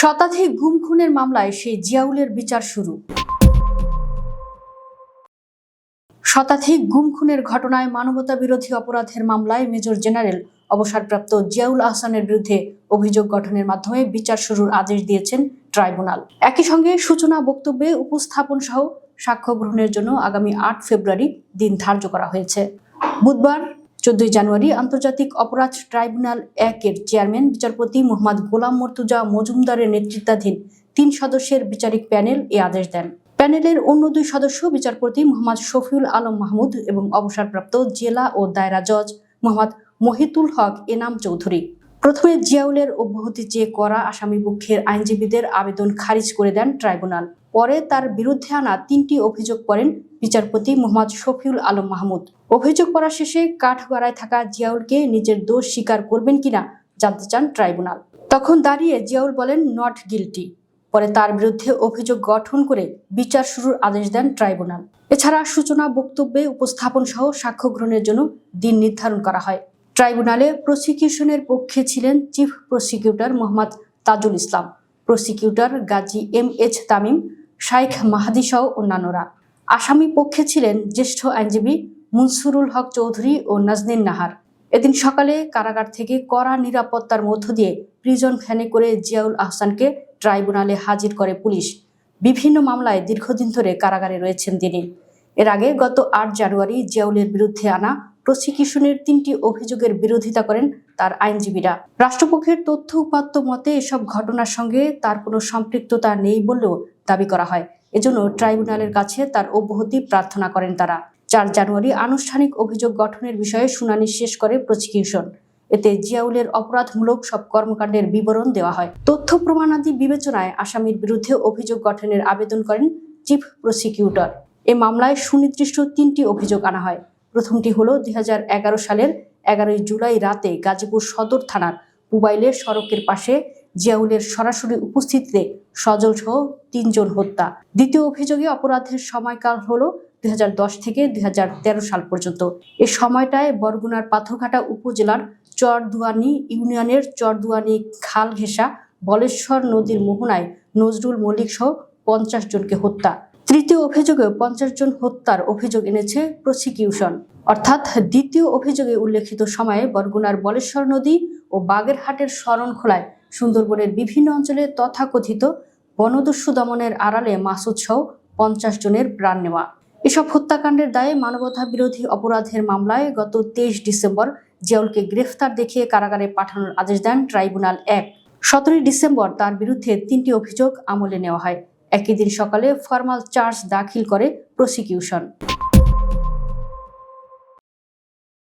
শতাধিক গুম খুনের মামলায় সেই জিয়াউলের বিচার শুরু। শতাধিক গুম খুনের ঘটনায় মানবতা বিরোধী অপরাধের মামলায় মেজর জেনারেল অবসরপ্রাপ্ত জিয়াউল আহসানের বিরুদ্ধে অভিযোগ গঠনের মাধ্যমে বিচার শুরুর আদেশ দিয়েছেন ট্রাইব্যুনাল। একই সঙ্গে সূচনা বক্তব্যে উপস্থাপন সহ সাক্ষ্য গ্রহণের জন্য আগামী আট ফেব্রুয়ারি দিন ধার্য করা হয়েছে। বুধবার চোদ্দই জানুয়ারি আন্তর্জাতিক অপরাধ ট্রাইব্যুনাল একের চেয়ারম্যান বিচারপতি মোহাম্মদ গোলাম মর্তুজা মজুমদারের নেতৃত্বাধীন তিন সদস্যের বিচারিক প্যানেল এ আদেশ দেন। প্যানেলের অন্য দুই সদস্য বিচারপতি মোহাম্মদ শফিউল আলম মাহমুদ এবং অবসরপ্রাপ্ত জেলা ও দায়রা জজ মোহাম্মদ মহিতুল হক এনাম চৌধুরী। প্রথমে জিয়াউলের অব্যাহতি চেয়ে করা আসামি পক্ষের আইনজীবীদের আবেদন খারিজ করে দেন ট্রাইব্যুনাল। পরে তার বিরুদ্ধে আনা তিনটি অভিযোগ করেন বিচারপতি মোহাম্মদ শফিউল আলম মাহমুদ। অভিযোগ করা শেষে কাঠগড়ায় থাকা জিয়াউলকে নিজের দোষ স্বীকার করবেন কিনা জানতে চান ট্রাইব্যুনাল। তখন দাঁড়িয়ে জিয়াউল বলেন নট গিলটি পরে তার বিরুদ্ধে অভিযোগ গঠন করে বিচার শুরুর আদেশ দেন ট্রাইব্যুনাল। এছাড়া সূচনা, বক্তব্যে উপস্থাপন সহ সাক্ষ্য গ্রহণের জন্য দিন নির্ধারণ করা হয়। ট্রাইব্যুনালে প্রসিকিউশনের পক্ষে ছিলেন chief prosecutor Mohammad Tajul Islam, prosecutor Gazi M H Tamim, Shaikh Mahadi সহ অন্যান্যরা। আসামি পক্ষে ছিলেন জ্যেষ্ঠ আইনজীবী মুনসুরুল হক চৌধুরী ও নাজনীন নাহার। এদিন সকালে কারাগার থেকে কড়া নিরাপত্তার মধ্য দিয়ে প্রিজন ভ্যানে করে জিয়াউল আহসানকে ট্রাইব্যুনালে হাজির করে পুলিশ। বিভিন্ন মামলায় দীর্ঘদিন ধরে কারাগারে রয়েছেন তিনি। এর আগে গত আট জানুয়ারি জিয়াউলের বিরুদ্ধে আনা প্রসিকিউশনের তিনটি অভিযোগের বিরোধিতা করেন তার আইনজীবীরা। রাষ্ট্রপক্ষের তথ্য উপাত্ত মতে এসব ঘটনার সঙ্গে তার কোনো সম্পৃক্ততা নেই বলেও দাবি করা হয়। এজন্য ট্রাইব্যুনালের কাছে তার অব্যাহতি প্রার্থনা করেন তারা। চার জানুয়ারি আনুষ্ঠানিক অভিযোগ গঠনের বিষয়ে শুনানি শেষ করে প্রসিকিউশন। এতে জিয়াউলের অপরাধমূলক সব কর্মকাণ্ডের বিবরণ দেওয়া হয়। তথ্য প্রমাণাদি বিবেচনায় আসামির বিরুদ্ধে অভিযোগ গঠনের আবেদন করেন চিফ প্রসিকিউটর। এ মামলায় সুনির্দিষ্ট তিনটি অভিযোগ আনা হয়। প্রথমটি হলো দুই সালের এগারোই জুলাই রাতে গাজীপুর সদর থানার মোবাইলের সড়কের পাশে জিয়াউলের সরাসরি উপস্থিতিতে সজল সহ তিনজন হত্যা। দ্বিতীয় অভিযোগে অপরাধের সময়কাল হলো দুই থেকে দুই সাল পর্যন্ত। এ সময়টায় বরগুনার পাথরঘাটা উপজেলার চরদুয়ানি ইউনিয়নের চরদুয়ানি খাল ঘেঁষা বলেশ্বর নদীর মোহনায় নজরুল মল্লিক সহ পঞ্চাশ জনকে হত্যা। তৃতীয় অভিযোগে পঞ্চাশ জন হত্যার অভিযোগ এনেছে প্রসিকিউশন। অর্থাৎ দ্বিতীয় অভিযোগে উল্লেখিত সময়ে বরগুনার বলেশ্বর নদী ও বাগেরহাটের শরণখোলায় সুন্দরবনের বিভিন্ন অঞ্চলে তথাকথিত বনদস্যু দমনের আড়ালে মাসুদ সহ পঞ্চাশ জনের প্রাণ নেওয়া। এসব হত্যাকাণ্ডের দায়ে মানবতা বিরোধী অপরাধের মামলায় গত তেইশ ডিসেম্বর জিয়াউলকে গ্রেফতার দেখিয়ে কারাগারে পাঠানোর আদেশ দেন ট্রাইব্যুনাল এক। সতেরোই ডিসেম্বর তার বিরুদ্ধে তিনটি অভিযোগ আমলে নেওয়া হয়। একই দিন সকালে ফরমাল চার্জ দাখিল করে প্রসিকিউশন।